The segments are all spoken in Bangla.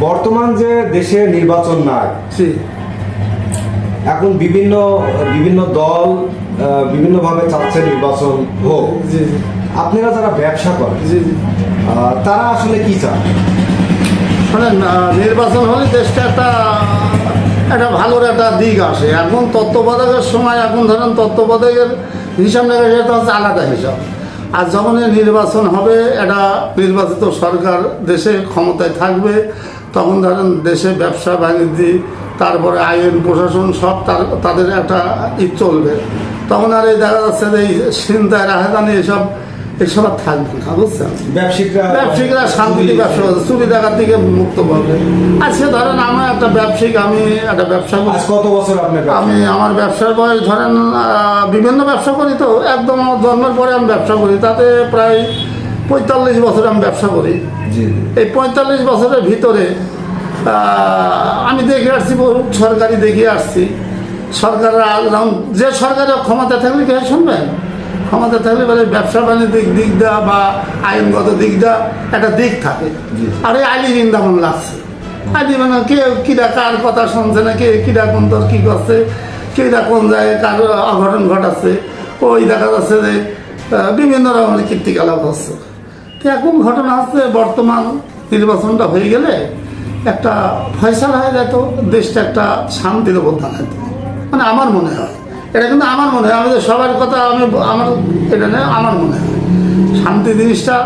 বর্তমান যে দেশে নির্বাচন নাই এখন বিভিন্ন বিভিন্ন দল বিভিন্নভাবে চাচ্ছে নির্বাচন হোক। আপনারা যারা ব্যবসা করেন তারা আসলে কি চান? আহ, নির্বাচন হলে দেশটা একটা একটা ভালোর একটা দিক আসে। এখন তত্ত্বাবধায়কের সময় এখন ধরেন তত্ত্বাবধায়কের হিসাব নিকাশ এটা হচ্ছে আলাদা হিসাব। আর যখন নির্বাচন হবে, এটা নির্বাচিত সরকার দেশে ক্ষমতায় থাকবে, তখন ধরেন দেশে ব্যবসা, বাণিজ্য, তারপরে আইন, প্রশাসন সব তাদের একটা ই চলবে। তখন আর এই দেখা যাচ্ছে যে এই চিন্তায় রাহাদানি এসব এসব আর থাকবে না বুঝছেন? ব্যবসায়িকরা ব্যবসায়িকরা শান্তিতে ব্যবসা করছে চুরি টাকার থেকে মুক্ত পাবে। আজকে ধরেন আমার একটা ব্যবসায়িক আমি একটা ব্যবসা করি। কত বছর আপনার আমি আমার ব্যবসার বয়স ধরেন বিভিন্ন ব্যবসা করি তো একদম আমার জন্মের পরে আমি ব্যবসা করি তাতে প্রায় পঁয়তাল্লিশ বছর আমি ব্যবসা করি। এই পঁয়তাল্লিশ বছরের ভিতরে আমি দেখে আসছি বহু সরকারি দেখে আসছি। সরকাররা যে সরকারের ক্ষমতা থাকলে কে শুনবেন? ক্ষমতা থাকলে বলে ব্যবসা বাণিজ্যিক দিক দেওয়া বা আইনগত দিক দেওয়া একটা দিক থাকে। আর এই আইলি বৃন্দাবন লাগছে। আইলি মানে কে কিরা কার কথা শুনছে না কে কিরা কোন তোর কী করছে কিরা কোন জায়গায় কার অঘটন ঘটাচ্ছে ওই দেখা যাচ্ছে যে বিভিন্ন রকমের কীর্তিকলাপ হচ্ছে। তো এখন ঘটনা হচ্ছে বর্তমান নির্বাচনটা হয়ে গেলে একটা ফয়সালা হয়ে যেত দেশটা একটা শান্তির অবদান হতো মানে আমার মনে হয়। এটা কিন্তু আমার মনে হয়। আমাদের সবার কথা আমি আমার এটা নয় আমার মনে হয়। শান্তি জিনিসটা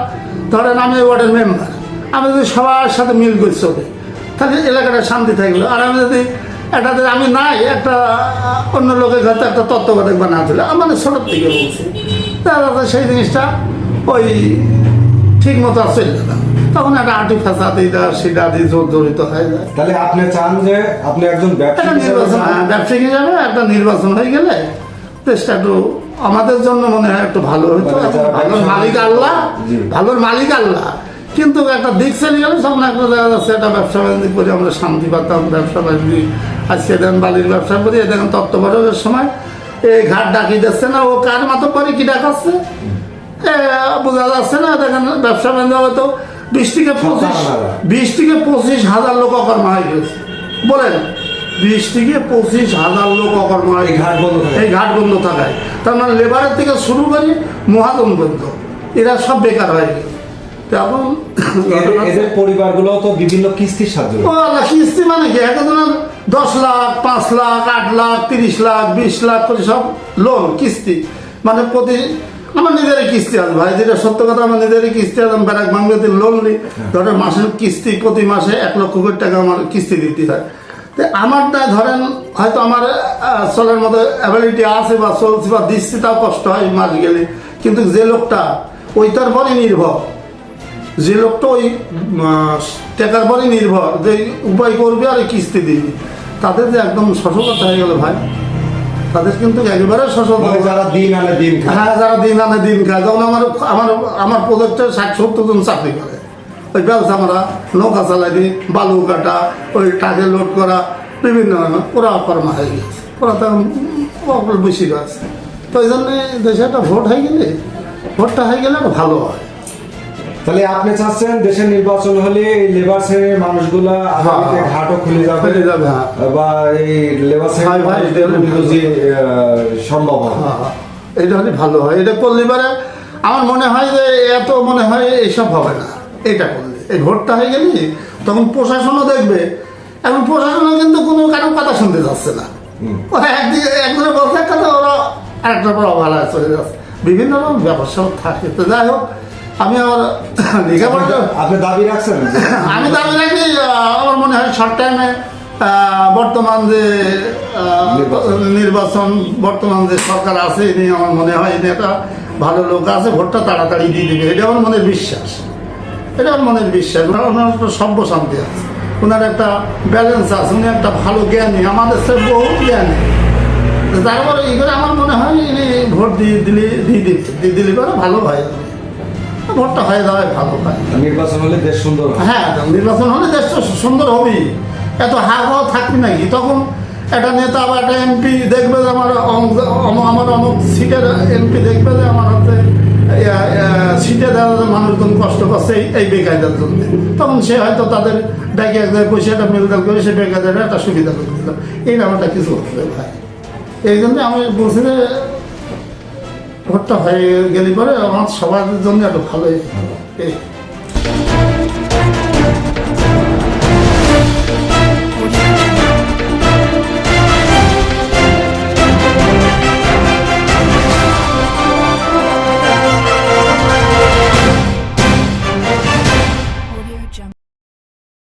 ধরেন আমি ওয়ার্ডের মেম্বার আমি যদি সবার সাথে মিল করে চলে, তাহলে এলাকাটা শান্তি থাকল। আর আমি যদি একটা আমি নাই, একটা অন্য লোকের কাছে একটা তত্ত্বাবধায়ক বানা দিলে মানে ছোটোর থেকে বলছি। তাহলে সেই জিনিসটা ওই ঠিক মতো চলবে না। তখন একটা আর্টি ফেসাদ এইটা সেটা জড়িত হয়ে যায় তাহলে আপনি চান যে আপনি একজন ব্যবসায়ী নির্বাচন চান- হ্যাঁ ব্যবসায়িক হিসাবে একটা নির্বাচন হয়ে গেলে দেশটা একটু আমাদের জন্য মনে হয় একটু ভালো হতো মানে ভালোর মালিক আল্লাহ জি। ভালোর মালিক আল্লাহ। কিন্তু একটা দিক চলে গেলে তখন একটা দেখা যাচ্ছে একটা ব্যবসা বাণিজ্য করে আমরা শান্তি পাতাম ব্যবসা বাণিজ্য। আজকে দেখেন বালির ব্যবসা করি দেখেন তত্ত্বাবধায়কের সময় এই ঘাট ডাকি যাচ্ছে না ও কার মতো করে কি ডাকাচ্ছে? বোঝা যাচ্ছে না দেখেন ব্যবসা বাণিজ্য হয়তো বিশ থেকে পঁচিশ। বিশ থেকে পঁচিশ হাজার লোক অকর্ম হয়ে গেছে। বলেন বিশ থেকে পঁচিশ হাজার লোক অকর্ম হয়ে এই ঘাট বন্ধ। এই ঘাট বন্ধ থাকায়। তার মানে লেবারের থেকে শুরু করি মহাজন পর্যন্ত এরা সব বেকার হয়ে গেছে। এদের পরিবারগুলো তো বিভিন্ন কিস্তির সাহায্য ও আল্লাহ, কিস্তি মানে কি? একজনের দশ লাখ পাঁচ লাখ আট লাখ তিরিশ লাখ বিশ লাখ করে সব লোন কিস্তি। মানে প্রতি আমার নিজেরই কিস্তি আছে ভাই, যেটা সত্য কথা, আমার নিজেরই কিস্তি আছে, আমি ব্যারাক বাংলাতে লোন নিই। ধরেন মাসের কিস্তি, প্রতি মাসে এক লক্ষ কোটি টাকা আমার কিস্তি দিতে হয়। তো আমারটা ধরেন, হয়তো আমার চলার মতো অ্যাবিলিটি আছে বা চলছে বা দিচ্ছি, তাও কষ্ট হয় মাস গেলে। কিন্তু যে লোকটা ওইটার পরই নির্ভর। যে লোকটা ওই টাকার পরে নির্ভর যে উপায় করবে আর কিস্তি দিবে। তাদের যে একদম সফলতা হয়ে গেল ভাই। তাদের কিন্তু একেবারে সফল মানে যারা দিন আনে দিন খায়। হ্যাঁ যারা দিন আনে দিন খায়। যেমন আমার আমার আমার প্রজেক্টে ষাট সত্তর জন চাকরি করে। ওই ব্যবসা আমরা নৌকা চালানি বালু কাটা ওই টাকে লোড করা বিভিন্ন ওরা কর্মা হয়ে গেছে ওরা তো অল্প বেশি আছে। তো এই জন্যে দেশে একটা ভোট হয়ে গেলে ভোটটা হয়ে গেলে ভালো হয়। তাহলে আপনি চাচ্ছেন দেশের নির্বাচন হলে এই লেবার শ্রেণির মানুষগুলা আগামীতে হ্যাঁ। ঘাটও খুলে যাবে খুলে যাবে, হ্যাঁ। বা এই লেবার শ্রেণির মানুষদের এটা সম্ভব হ্যাঁ, এটা হলে ভালো হয়। এটা করলে এবারে আমার মনে হয় যে এত মনে হয় এইসব হবে না। এটা করলে। এই ভোটটা হয়ে গেলে তখন প্রশাসনও দেখবে। এখন প্রশাসনও কিন্তু কোনো কারও কথা শুনতে যাচ্ছে না। ওরা একদিকে একজনে বলছে একটা তো ওরা একটা পর অবহেলায় চলে যাচ্ছে। বিভিন্ন রকম ব্যবসা থাকে। তো যাই হোক আমি আমার লেখাপড়া আপনি দাবি রাখছেন আমি দাবি রাখি আমার মনে হয় শর্ট টাইমে বর্তমান যে নির্বাচন। বর্তমান যে সরকার আছে এনে আমার মনে হয় এনে একটা ভালো লোক আছে ভোটটা তাড়াতাড়ি দিয়ে দিবে। এটা আমার মনের বিশ্বাস। এটা আমার মনের বিশ্বাস। ওনার একটা সভ্য শান্তি আছে। ওনার একটা ব্যালেন্স আছে। উনি একটা ভালো জ্ঞানী। আমাদের সে বহু জ্ঞানী। তারপরে এই করে আমার মনে হয় ইনি ভোট দিয়ে দিলে দিয়ে দিবে দিয়ে দিলে পরে ভালো হয়। ভোটটা হয়ে যাওয়াই ভালো নির্বাচন হলে দেশ সুন্দর হ্যাঁ নির্বাচন হলে দেশ সুন্দর হবেই। এত হার হাওয়া থাকবে নাকি তখন একটা নেতা বা একটা এমপি দেখবে যে আমার আমার অমুক সিটের এমপি দেখবে যে আমার হচ্ছে সিটে দেওয়া মানুষজন কষ্ট করছে এই- এই বেকায়দার জন্য। তখন সে হয়তো তাদের ডাকে এক জায়গায় পয়সা একটা মেলদাল করে সে বেকায়দাটা একটা সুবিধা করে দিল এইরকম একটা কিছু হতে ভাই এই জন্য আমি বলছি যে ভোটটা হয়ে গেলে পরে আমার সবার জন্য একটু ভালোই